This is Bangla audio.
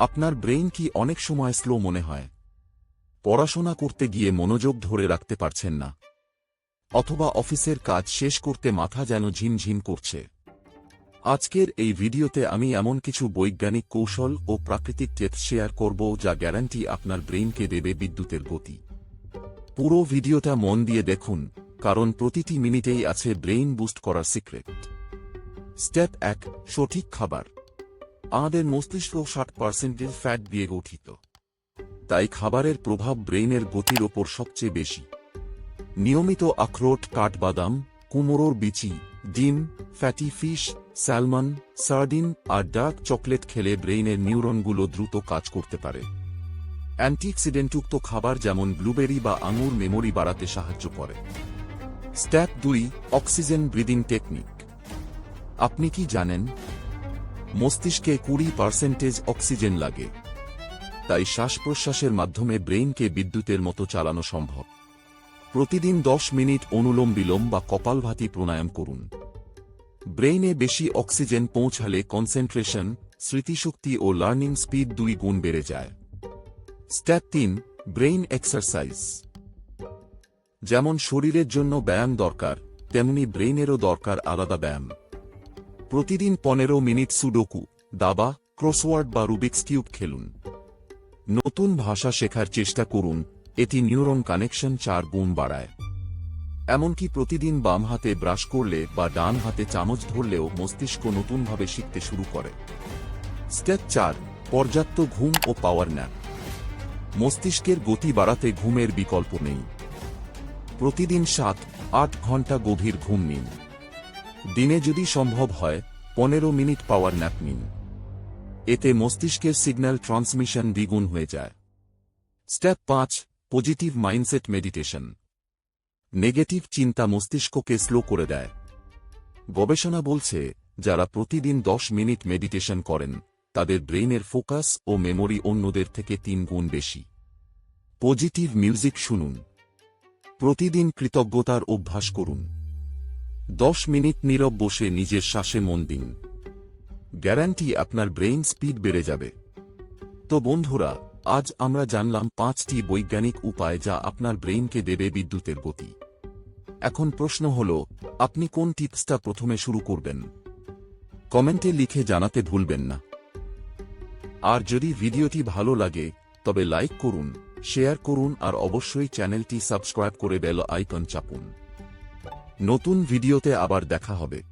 আপনার ব্রেইন কি অনেক সময় স্লো মনে হয়? পড়াশোনা করতে গিয়ে মনোযোগ ধরে রাখতে পারছেন না। অথবা অফিসের কাজ শেষ করতে মাথা যেন ঝিমঝিম করছে। আজকের এই ভিডিওতে আমি এমন কিছু বৈজ্ঞানিক কৌশল ও প্রাকৃতিক টিপস শেয়ার করব যা গ্যারান্টি আপনার ব্রেইনকে দেবে বিদ্যুতের গতি। পুরো ভিডিওটা মন দিয়ে দেখুন, কারণ প্রতিটি মিনিটেই আছে ব্রেইন বুস্ট করার সিক্রেট। স্টেপ এক, সঠিক খাবার। আমাদের মস্তিষ্ক ষাট পার্সেন্টের ফ্যাট দিয়ে গঠিত। তাই খাবারের প্রভাব ব্রেইনের গতির ওপর সবচেয়ে বেশি। নিয়মিত আখরোট, কাঠবাদাম, কুমড়োর বিচি, ডিম ফ্যাটি ফিশ স্যালমন সার্ডিন আর ডার্ক চকলেট খেলে ব্রেইনের নিউরনগুলো দ্রুত কাজ করতে পারে। অ্যান্টিঅক্সিডেন্টযুক্ত খাবার যেমন ব্লুবেরি বা আঙুর মেমোরি বাড়াতে সাহায্য করে। স্ট্যাপ দুই, অক্সিজেন ব্রিদিং টেকনিক। আপনি কি জানেন মস্তিষ্কে কুড়ি পার্সেন্টেজ অক্সিজেন লাগে। তাই শ্বাস প্রশ্বাসের মাধ্যমে ব্রেইনকে বিদ্যুতের মতো চালানো সম্ভব। প্রতিদিন দশ মিনিট অনুলোম বিলোম বা কপালভাতি প্রাণায়াম করুন। ব্রেইনে বেশি অক্সিজেন পৌঁছালে কনসেন্ট্রেশন, স্মৃতিশক্তি ও লার্নিং স্পিড দুই গুণ বেড়ে যায়। স্ট্যাপ তিন, ব্রেইন এক্সারসাইজ। যেমন শরীরের জন্য ব্যায়াম দরকার, তেমনি ব্রেইনেরও দরকার আলাদা ব্যায়াম। প্রতিদিন পনেরো মিনিট সুডোকু, দাবা, ক্রসওয়ার্ড বা রুবিক্স কিউব খেলুন। নতুন ভাষা শেখার চেষ্টা করুন, এটি নিউরন কানেকশন চার গুণ বাড়ায়। এমনকি প্রতিদিন বাম হাতে ব্রাশ করলে বা ডান হাতে চামচ ধরলেও মস্তিষ্ক নতুনভাবে শিখতে শুরু করে। স্টেপ চার, পর্যাপ্ত ঘুম ও পাওয়ার ন্যাপ। মস্তিষ্কের গতি বাড়াতে ঘুমের বিকল্প নেই। প্রতিদিন সাত, আট ঘণ্টা গভীর ঘুম নিন। দিনে যদি সম্ভব হয়, পনেরো মিনিট পাওয়ার ন্যাপ নিন। এতে মস্তিষ্কের সিগন্যাল ট্রান্সমিশন দ্বিগুণ হয়ে যায়। স্টেপ পাঁচ, পজিটিভ মাইন্ডসেট মেডিটেশন। নেগেটিভ চিন্তা মস্তিষ্ককে স্লো করে দেয়। গবেষণা বলছে, যারা প্রতিদিন দশ মিনিট মেডিটেশন করেন, তাদের ব্রেইনের ফোকাস ও মেমোরি অন্যদের থেকে তিন গুণ বেশি। পজিটিভ মিউজিক শুনুন। প্রতিদিন কৃতজ্ঞতার অভ্যাস করুন। দশ মিনিট নীরব বসে নিজের শ্বাসে মন দিন। গ্যারান্টি আপনার ব্রেইন স্পিড বেড়ে যাবে। তো বন্ধুরা, আজ আমরা জানলাম পাঁচটি বৈজ্ঞানিক উপায় যা আপনার ব্রেইনকে দেবে বিদ্যুতের গতি। এখন প্রশ্ন হল, আপনি কোন টিপসটা প্রথমে শুরু করবেন? কমেন্টে লিখে জানাতে ভুলবেন না। আর যদি ভিডিওটি ভালো লাগে, তবে লাইক করুন, শেয়ার করুন আর অবশ্যই চ্যানেলটি সাবস্ক্রাইব করে বেল আইকন চাপুন। নতুন ভিডিওতে আবার দেখা হবে।